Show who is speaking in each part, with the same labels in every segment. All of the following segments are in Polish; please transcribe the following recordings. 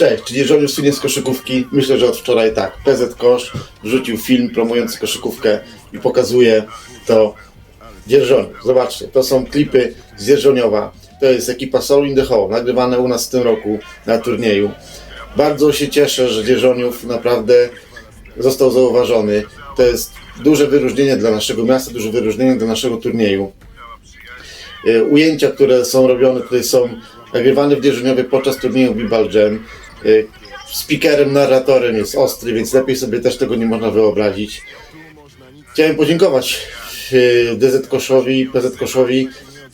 Speaker 1: Cześć, czy Dzierżoniu słynie z koszykówki? Myślę, że od wczoraj tak. PZ Kosz wrzucił film promujący koszykówkę i pokazuje to Dzierżoniu. Zobaczcie, to są klipy z Dzierżoniowa. To jest ekipa Soul in the Hall, nagrywane u nas w tym roku na turnieju. Bardzo się cieszę, że Dzierżoniów naprawdę został zauważony. To jest duże wyróżnienie dla naszego miasta, duże wyróżnienie dla naszego turnieju. E, Ujęcia, które są robione tutaj są nagrywane w Dzierżoniowie podczas turnieju Bibal Jam. E, Speakerem, narratorem jest ostry, więc lepiej sobie też tego nie można wyobrazić. Chciałem podziękować e, DZ Koszowi, PZ Koszowi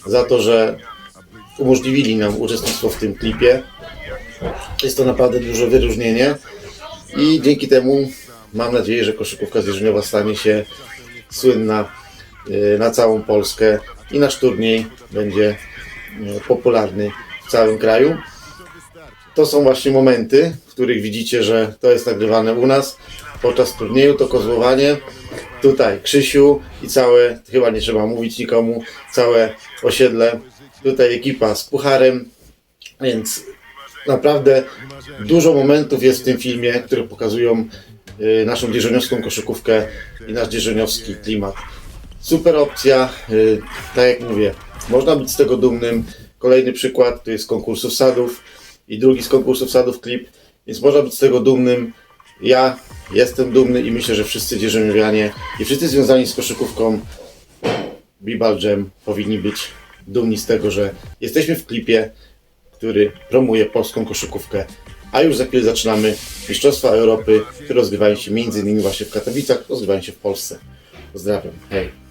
Speaker 1: za to, że umożliwili nam uczestnictwo w tym klipie. Jest to naprawdę duże wyróżnienie i dzięki temu mam nadzieję, że koszykówka zjeżdżeniowa stanie się słynna e, na całą Polskę i nasz turniej będzie popularny w całym kraju. To są właśnie momenty, w których widzicie, że to jest nagrywane u nas podczas turnieju, to kozłowanie. Tutaj Krzysiu i całe, chyba nie trzeba mówić nikomu, całe osiedle. Tutaj ekipa z pucharem, więc naprawdę dużo momentów jest w tym filmie, które pokazują y, naszą dzierżoniowską koszykówkę i nasz dzierżoniowski klimat. Super opcja, y, tak jak mówię, można być z tego dumnym. Kolejny przykład to jest konkursów sadów i drugi z konkursów sadów klip, więc można być z tego dumnym. Ja jestem dumny i myślę, że wszyscy dzierżoniowianie i wszyscy związani z koszykówką Bibal Jam powinni być dumni z tego, że jesteśmy w klipie, który promuje polską koszykówkę. A już za chwilę zaczynamy Mistrzostwa Europy, które rozgrywają się innymi właśnie w Katowicach, rozgrywają się w Polsce. Pozdrawiam. Hej.